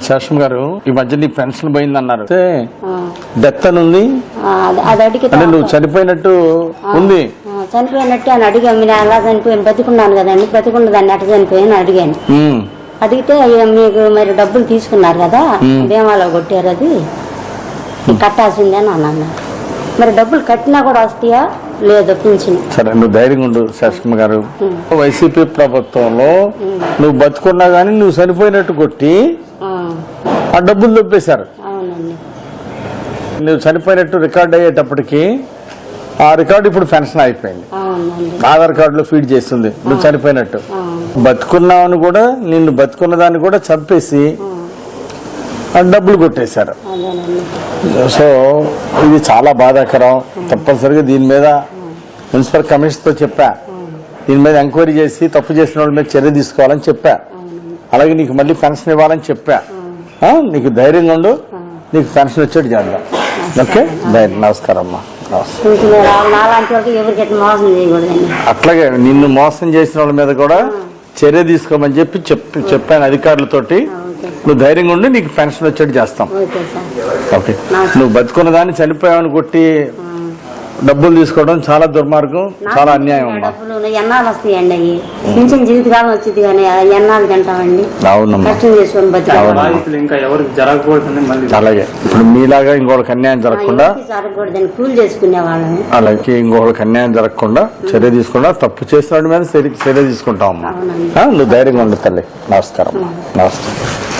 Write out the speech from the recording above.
శేషం గారు ఈ మధ్య నీ పెన్షన్ పోయింది అన్నారు ఆ, డెత్ అని ఉంది ఆ, అది- అది అడిగితే అంటే నువ్వు చనిపోయినట్టు ఉంది. ఆ, చనిపోయినట్టు అని అడిగాను మీరు అలా చనిపోయాను బతికున్నాను కదండి బతికున్న దాన్ని ఎట్ట చనిపోయాను అడిగాను. అడిగితే "అయ్యో, మీకు మరి డబ్బులు తీసుకున్నారు కదా బీమాలో కొట్టారు అది. కట్టాల్సిందే అని అన్నారు మరి డబ్బులు కట్టినా కూడా వస్తాయా? లేదు పింఛన్. సరే నువ్వు ధైర్యంగా ఉండు శేషమ్మ గారు. వైసీపీ ప్రభుత్వంలో నువ్వు బతుకున్నా గానీ నువ్వు చనిపోయినట్టు కొట్టి ఆ డబ్బులు అవునండి. నువ్వు చనిపోయినట్టు రికార్డ్ అయ్యేటప్పటికి ఆ రికార్డు ఇప్పుడు పెన్షన్ అయిపోయింది. ఆధార్ కార్డులో ఫీడ్ చేస్తుంది. నువ్వు చనిపోయినట్టు. ఆ, బతుకున్నావని కూడా నిన్ను బతుకున్న దాన్ని కూడా చంపేసి డబ్బులు కొట్టేశారు. సో ఇది చాలా బాధాకరం. తప్పనిసరిగా దీని మీద మున్సిపల్ కమిషనర్తో చెప్పా. దీని మీద ఎంక్వైరీ చేసి తప్పు చేసిన వాళ్ళ మీద చర్య తీసుకోవాలని చెప్పా. అలాగే నీకు మళ్ళీ పెన్షన్ ఇవ్వాలని చెప్పా. నీకు ధైర్యంగా ఉండు. నీకు పెన్షన్ వచ్చేట్టు చేద్దాం ఓకే? ధైర్యం. నమస్కారం అమ్మా. అట్లాగే నిన్ను మోసం చేసిన వాళ్ళ మీద కూడా చర్య తీసుకోమని చెప్పి చెప్పి చెప్పాను అధికారులతోటి. నువ్వు ధైర్యంగా ఉండి నీకు పెన్షన్ వచ్చేట్టు చేస్తాం. ఓకే నువ్వు బతుకున్న దాన్ని చనిపోయావని కొట్టి డబ్బులు తీసుకోవడం చాలా దుర్మార్గం చాలా అన్యాయం అమ్మా. డబ్బులు ఎన్నాళ్ళు వస్తాయండి అవి పింఛన్ జీవితకాలం వచ్చింది కానీ తింటామండి? చేసుకొని బతికాలి అలాగే. ఇప్పుడు మీలాగా ఇంకోళ్ళకి అన్యాయం జరగకుండా జరగకూడదని కూలి చేసుకునే వాళ్ళని అలాగే ఇంకోళ్ళకి అన్యాయం జరగకుండా చర్య తీసుకుండా తప్పు చేసిన వాడి మీద చర్య తీసుకుంటాం అమ్మా. అవునండి. ఆ, నువ్వు ధైర్యంగా ఉండు తల్లి. నమస్కారం. నమస్తే